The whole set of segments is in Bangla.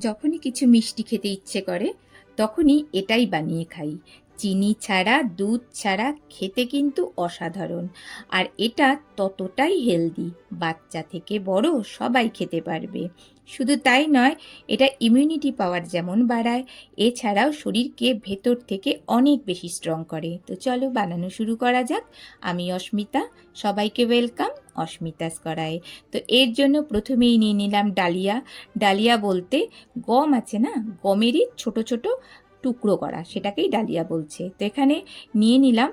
যখনই কিছু মিষ্টি খেতে ইচ্ছে করে তখনই এটাই বানিয়ে খাই। চিনি ছাড়া, দুধ ছাড়া খেতে কিন্তু অসাধারণ। আর এটা ততটাই হেলদি বাচ্চা থেকে বড় সবাই খেতে পারবে। শুধু তাই নয়, এটা ইমিউনিটি পাওয়ার যেমন বাড়ায়, এছাড়াও শরীরকে ভেতর থেকে অনেক বেশি স্ট্রং করে। তো চলো বানানো শুরু করা যাক। আমি অস্মিতা, সবাইকে ওয়েলকাম অস্মিতাস করায়। তো এর জন্য প্রথমেই নিয়ে নিলাম ডালিয়া। ডালিয়া বলতে গম আছে না? গমেরই ছোট ছোট টুকরো করা, সেটাকেই ডালিয়া বলছে। তো এখানে নিয়ে নিলাম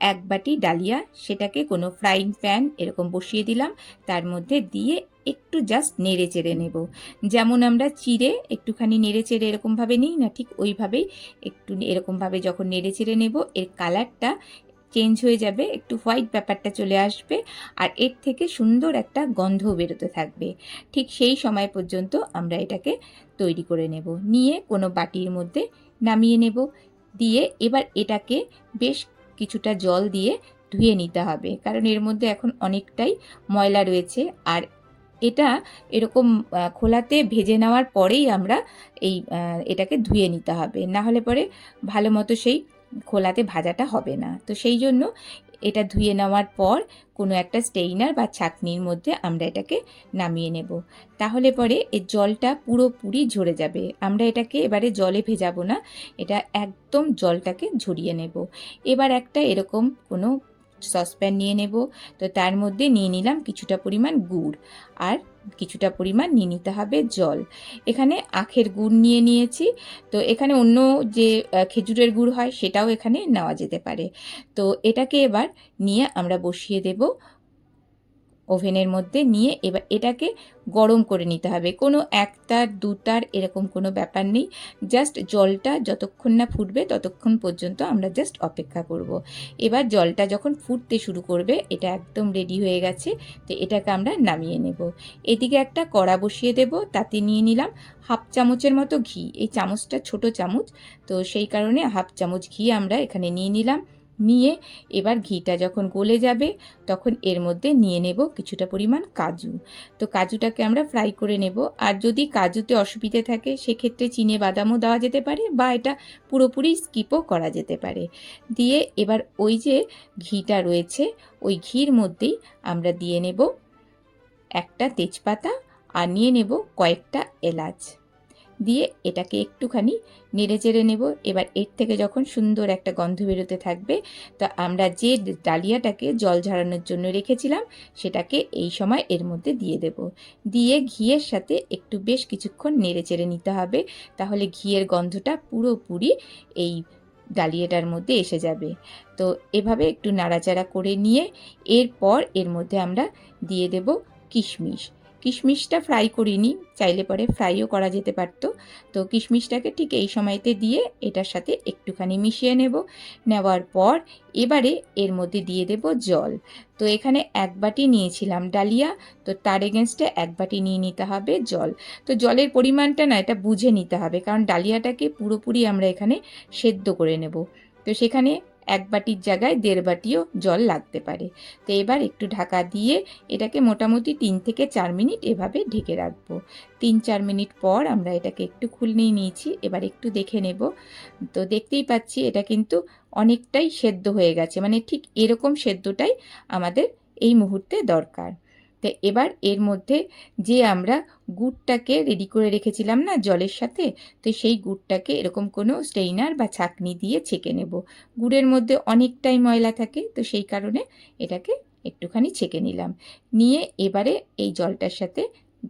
এক বাটি ডালিয়া, সেটাকে কোনো ফ্রাইং প্যান এরকম বসিয়ে দিলাম, তার মধ্যে দিয়ে একটু জাস্ট নেড়ে চেড়ে নেব। যেমন আমরা চিড়ে একটুখানি নেড়ে চেড়ে এরকমভাবে নিই না, ঠিক ওইভাবেই একটু এরকমভাবে যখন নেড়ে চেড়ে নেব, এর কালারটা চেঞ্জ হয়ে যাবে, একটু হোয়াইট ব্যাপারটা চলে আসবে, আর এর থেকে সুন্দর একটা গন্ধ বেরোতে থাকবে। ঠিক সেই সময় পর্যন্ত আমরা এটাকে তৈরি করে নেব। নিয়ে কোনো বাটির মধ্যে নামিয়ে নেব। দিয়ে এবার এটাকে বেশ কিছুটা জল দিয়ে ধুয়ে নিতে হবে। কারণ এর মধ্যে এখন অনেকটাই ময়লা রয়েছে। আর এটা এরকম খোলাতে ভেজে নেওয়ার পরেই আমরা এই এটাকে ধুয়ে নিতে হবে। না হলে পরে ভালো মতো সেই খোলাতে ভাজাটা হবে না। তো সেই জন্য এটা ধুয়ে নেওয়ার পর কোনো একটা স্টেইনার বা ছাকনির মধ্যে আমরা এটাকে নামিয়ে নেব। তাহলে পরে এর জলটা পুরোপুরি ঝরে যাবে। আমরা এটাকে এবারে জলে ভেজাবো না, এটা একদম জলটাকে ঝরিয়ে নেব। এবার একটা এরকম কোনো সসপ্যান নিয়ে নেব। তো তার মধ্যে নিয়ে নিলাম কিছুটা পরিমাণ গুড় আর কিছুটা পরিমাণ নিয়ে নিতে হবে জল। এখানে আখের গুড় নিয়ে নিয়েছি। তো এখানে অন্য যে খেজুরের গুড় হয় সেটাও এখানে নেওয়া যেতে পারে। তো এটাকে এবার নিয়ে আমরা বসিয়ে দেব। ওভেনের মধ্যে নিয়ে এবার এটাকে গরম করে নিতে হবে। কোনো একতার, দুতার এরকম কোনো ব্যাপার নেই। জাস্ট জলটা যতক্ষণ না ফুটবে ততক্ষণ পর্যন্ত আমরা জাস্ট অপেক্ষা করব। এবার জলটা যখন ফুটতে শুরু করবে, এটা একদম রেডি হয়ে গেছে, তো এটাকে আমরা নামিয়ে নেব। এদিকে একটা কড়া বসিয়ে দেব, তাতে নিয়ে নিলাম হাফ চামচের মতো ঘি। এই চামচটা ছোট চামচ, তো সেই কারণে হাফ চামচ ঘি আমরা এখানে নিয়ে নিলাম। নিয়ে এবার ঘিটা যখন গলে যাবে, তখন এর মধ্যে নিয়ে নেব কিছুটা পরিমাণ কাজু। তো কাজুটাকে আমরা ফ্রাই করে নেব। আর যদি কাজুতে অসুবিধে থাকে, সেক্ষেত্রে চিনে বাদামও দেওয়া যেতে পারে বা এটা পুরোপুরি স্কিপও করা যেতে পারে। দিয়ে এবার ওই যে ঘিটা রয়েছে, ওই ঘির মধ্যেই আমরা দিয়ে নেব একটা তেজপাতা আর নিয়ে নেব কয়েকটা এলাচ। দিয়ে এটাকে একটুখানি নেড়ে চেড়ে নেব। এবার এর থেকে যখন সুন্দর একটা গন্ধ বেরোতে থাকবে, তো আমরা যে ডালিয়াটাকে জল ঝরানোর জন্য রেখেছিলাম, সেটাকে এই সময় এর মধ্যে দিয়ে দেব। দিয়ে ঘিয়ের সাথে একটু বেশ কিছুক্ষণ নেড়ে চেড়ে নিতে হবে, তাহলে ঘিয়ের গন্ধটা পুরোপুরি এই ডালিয়াটার মধ্যে এসে যাবে। তো এভাবে একটু নাড়াচাড়া করে নিয়ে এরপর এর মধ্যে আমরা দিয়ে দেব কিশমিশ। কিশমিশটা ফ্রাই করিনি, চাইলে পরে ফ্রাইও করা যেতে পারতো। তো কিশমিশটাকে ঠিক এই সময়তে দিয়ে এটার সাথে একটুখানি মিশিয়ে নেব। নেওয়ার পর এবারে এর মধ্যে দিয়ে দেব জল। তো এখানে এক বাটি নিয়েছিলাম ডালিয়া, তো তার এগেনস্টে এক বাটি নিয়ে নিতে হবে জল। তো জলের পরিমাণটা না, এটা বুঝে নিতে হবে, কারণ ডালিয়াটাকে পুরোপুরি আমরা এখানে সেদ্ধ করে নেব। তো সেখানে এক বাটির জায়গায় দেড় বাটিও জল লাগতে পারে। তো এবার একটু ঢাকা দিয়ে এটাকে মোটামুটি তিন থেকে চার মিনিট এভাবে ঢেকে রাখব। তিন চার মিনিট পর আমরা এটাকে একটু খুলনেই নিয়েছি, এবার একটু দেখে নেব। তো দেখতেই পাচ্ছি এটা কিন্তু অনেকটাই সেদ্ধ হয়ে গেছে মানে ঠিক এরকম সেদ্ধটাই আমাদের এই মুহূর্তে দরকার। তো এবার এর মধ্যে যে আমরা গুড়টাকে রেডি করে রেখেছিলাম না জলের সাথে, তো সেই গুড়টাকে এরকম কোনো স্টেইনার বা ছাকনি দিয়ে ছেঁকে নেব। গুড়ের মধ্যে অনেকটাই ময়লা থাকে, তো সেই কারণে এটাকে একটুখানি ছেঁকে নিলাম। নিয়ে এবারে এই জলটার সাথে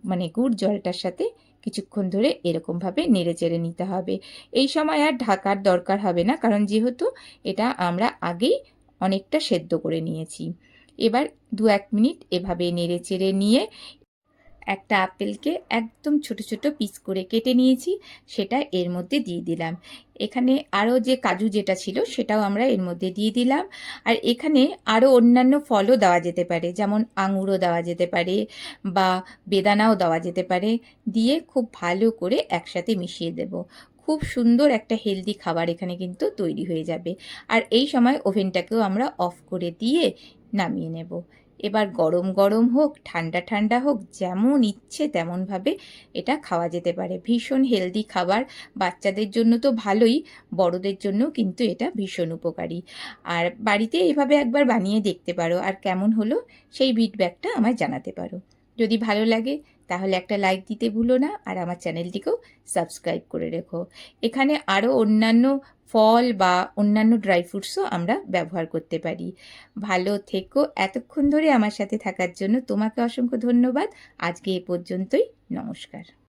মানে গুড় জলটার সাথে কিছুক্ষণ ধরে এরকমভাবে নেড়ে চেড়ে নিতে হবে। এই সময় আর ঢাকার দরকার হবে না, কারণ যেহেতু এটা আমরা আগেই অনেকটা সেদ্ধ করে নিয়েছি। এবার দু এক মিনিট এভাবে নেড়ে চেড়ে নিয়ে একটা আপেলকে একদম ছোট ছোট পিস করে কেটে নিয়েছি, সেটা এর মধ্যে দিয়ে দিলাম। এখানে আরও যে কাজু যেটা ছিল, সেটাও আমরা এর মধ্যে দিয়ে দিলাম। আর এখানে আরও অন্যান্য ফলও দেওয়া যেতে পারে, যেমন আঙুরও দেওয়া যেতে পারে বা বেদানাও দেওয়া যেতে পারে, দিয়ে খুব ভালো করে একসাথে মিশিয়ে দেব। খুব সুন্দর একটা হেলদি খাবার এখানে কিন্তু তৈরি হয়ে যাবে। আর এই সময় ওভেনটাকেও আমরা অফ করে দিয়ে নামিয়ে নেব। এবার গরম গরম হোক, ঠান্ডা ঠান্ডা হোক, যেমন ইচ্ছে তেমনভাবে এটা খাওয়া যেতে পারে। ভীষণ হেলদি খাবার। বাচ্চাদের জন্য তো ভালোই, বড়দের জন্য কিন্তু এটা ভীষণ উপকারী। আর বাড়িতে এভাবে একবার বানিয়ে দেখতে পারো। আর কেমন হলো সেই ফিডব্যাকটা আমায় জানাতে পারো। যদি ভালো লাগে, তাহলে একটা লাইক দিতে ভুলো না। আর আমার চ্যানেলটিকেও সাবস্ক্রাইব করে রেখো। এখানে আরও অন্যান্য ফল বা অন্যান্য ড্রাই ফ্রুটসও আমরা ব্যবহার করতে পারি। ভালো থেকো। এতক্ষণ ধরে আমার সাথে থাকার জন্য তোমাকে অসংখ্য ধন্যবাদ। আজকে এ পর্যন্তই। নমস্কার।